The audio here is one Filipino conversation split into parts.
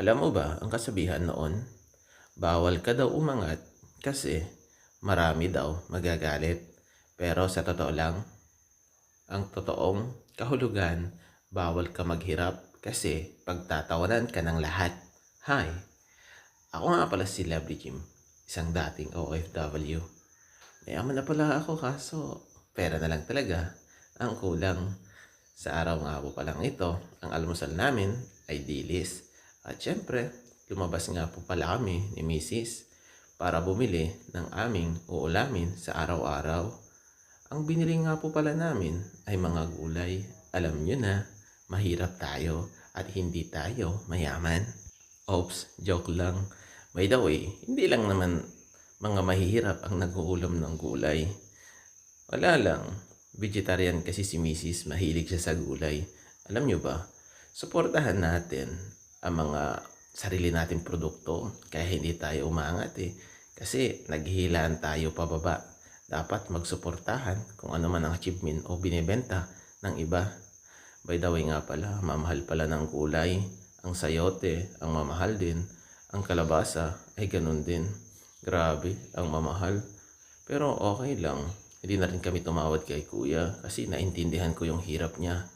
Alam mo ba, ang kasabihan noon, bawal ka daw umangat kasi marami daw magagalit. Pero sa totoo lang, ang totoong kahulugan, bawal ka maghirap kasi pagtatawanan ka ng lahat. Hi, ako nga pala si Lovely Jim, isang dating OFW. Mayaman na pala ako kaso pera na lang talaga ang kulang. Sa araw nga po palang ito, ang almusal namin ay dilis. At syempre, lumabas nga po pala kami ni Mrs. para bumili ng aming uulamin sa araw-araw. Ang binili nga po pala namin ay mga gulay. Alam nyo na, mahirap tayo at hindi tayo mayaman. Oops, joke lang. By the way, hindi lang naman mga mahihirap ang nag-uulam ng gulay. Wala lang. Vegetarian kasi si Mrs. Mahilig siya sa gulay. Alam nyo ba, suportahan natin ang mga sarili nating produkto kaya hindi tayo umangat eh. Kasi naghihilaan tayo pababa. Dapat magsuportahan kung ano man ang achievement o binibenta ng iba. By the way nga pala, mamahal pala ng gulay. Ang sayote, ang mamahal din. Ang kalabasa ay ganun din. Grabe, ang mamahal. Pero okay lang. Hindi na rin kami tumawad kay kuya kasi naintindihan ko yung hirap niya.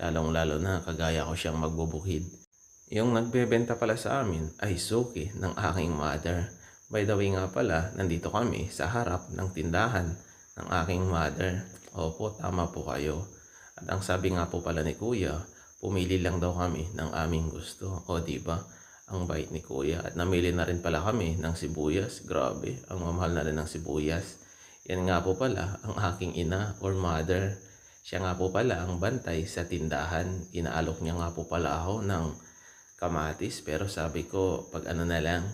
Lalong lalo na kagaya ko siyang magbubukid. Yung nagbebenta pala sa amin ay suki ng aking mother. By the way nga pala, nandito kami sa harap ng tindahan ng aking mother. Opo, tama po kayo. At ang sabi nga po pala ni kuya, pumili lang daw kami ng aming gusto. O ba? Ang bait ni kuya. At namili na rin pala kami ng sibuyas. Grabe, ang mamahal na rin ng sibuyas. Yan nga po pala ang aking ina or mother. Siya nga po pala ang bantay sa tindahan. Inaalok niya nga po pala ako ng kamatis pero sabi ko pag ano na lang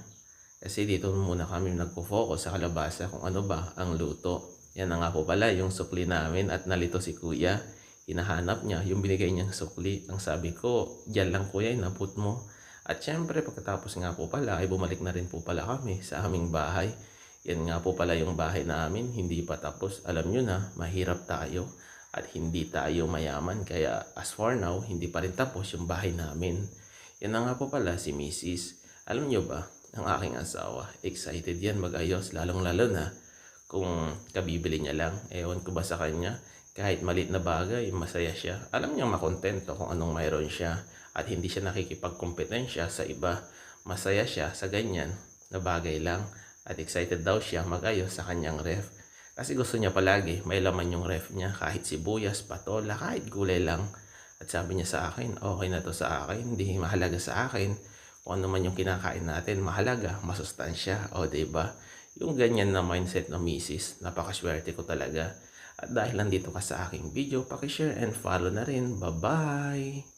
kasi dito muna kami nagpo-focus sa kalabasa kung ano ba ang luto. Yan na nga po pala yung sukli namin at nalito si kuya. Hinahanap niya yung binigay niyang sukli. Ang sabi ko, diyan lang kuya, inabot mo. At syempre pagkatapos nga po pala ay bumalik na rin po pala kami sa aming bahay. Yan nga po pala yung bahay namin, hindi pa tapos. Alam nyo na, mahirap tayo at hindi tayo mayaman. Kaya as for now, hindi pa rin tapos yung bahay namin. Yan na nga po pala si Mrs. Alam nyo ba, ang aking asawa, excited yan mag-ayos, lalong-lalo na kung kabibili niya lang. Ewan ko ba sa kanya, kahit malit na bagay, masaya siya. Alam niya makontento kung anong mayroon siya at hindi siya nakikipagkompetensya sa iba. Masaya siya sa ganyan na bagay lang at excited daw siya mag-ayos sa kanyang ref. Kasi gusto niya palagi may laman yung ref niya kahit sibuyas, patola, kahit gulay lang. At sabi niya sa akin, okay na to sa akin, hindi mahalaga sa akin. Kung ano man yung kinakain natin, mahalaga, masustansya, o ba diba? Yung ganyan na mindset ng misis, napakaswerte ko talaga. At dahil nandito ka sa aking video, pakishare and follow na rin. Bye-bye!